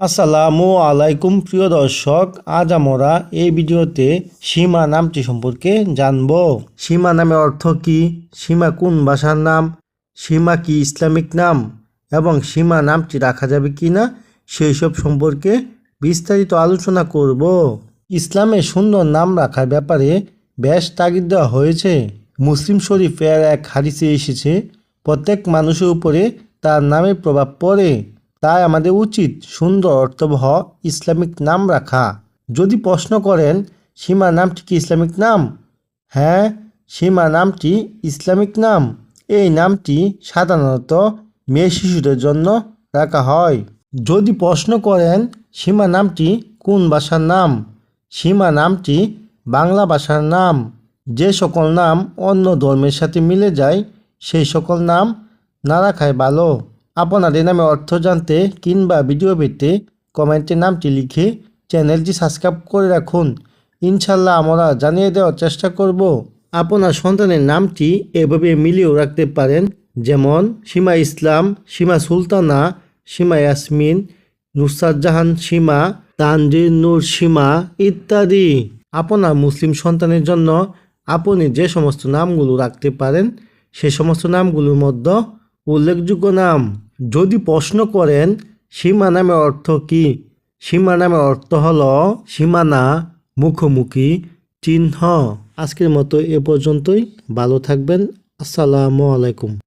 আসসালামু আলাইকুম প্রিয় দর্শক, আজ আমরা এই ভিডিওতে সীমা নামটি সম্পর্কে জানব। সীমা নামে অর্থ কি? সীমা কোন ভাষার নাম? সীমা কি ইসলামিক নাম? এবং সীমা নামটি রাখা যাবে কি না সেই সব সম্পর্কে বিস্তারিত আলোচনা করব। ইসলামে সুন্দর নাম রাখার ব্যাপারে বেশ তাগিদ দেওয়া হয়েছে। মুসলিম শরীফের এক হাদিসে এসেছে, প্রত্যেক মানুষের উপরে তার নামের প্রভাব পড়ে। তাই আমাদের উচিত সুন্দর অর্থবহ ইসলামিক নাম রাখা। যদি প্রশ্ন করেন সীমা নামটি কি ইসলামিক নাম? হ্যাঁ সীমা নামটি ইসলামিক নাম। এই নামটি সাধারণত মেয়ে শিশুদের জন্য রাখা হয়। যদি প্রশ্ন করেন সীমা নামটি কোন ভাষার নাম? সীমা নামটি বাংলা ভাষার নাম। যে সকল নাম অন্য ধর্মের সাথে মিলে যায়, সেই সকল নাম না রাখাই ভালো। আপনাদের নামে অর্থ জানতে কিংবা ভিডিও পেতে কমেন্টে নামটি লিখে চ্যানেলটি সাবস্ক্রাইব করে রাখুন। ইনশাল্লাহ আমরা জানিয়ে দেওয়ার চেষ্টা করব, আপনার সন্তানের নামটি এভাবে মিলিয়েও রাখতে পারেন, যেমন সীমা ইসলাম, সীমা সুলতানা, সীমা ইয়াসমিন, নুসরাত জাহান সীমা, তানজির নূর সীমা ইত্যাদি। আপনার মুসলিম সন্তানের জন্য আপনি যে সমস্ত নামগুলো রাখতে পারেন, সে সমস্ত নামগুলোর মধ্যে উল্লেখযোগ্য নাম। যদি প্রশ্ন করেন, সীমা নামের অর্থ কি? সীমা নামের অর্থ হল সীমানা, মুখোমুখি, চিহ্ন। আজকের মতো এ পর্যন্তই। ভালো থাকবেন। আসসালামু আলাইকুম।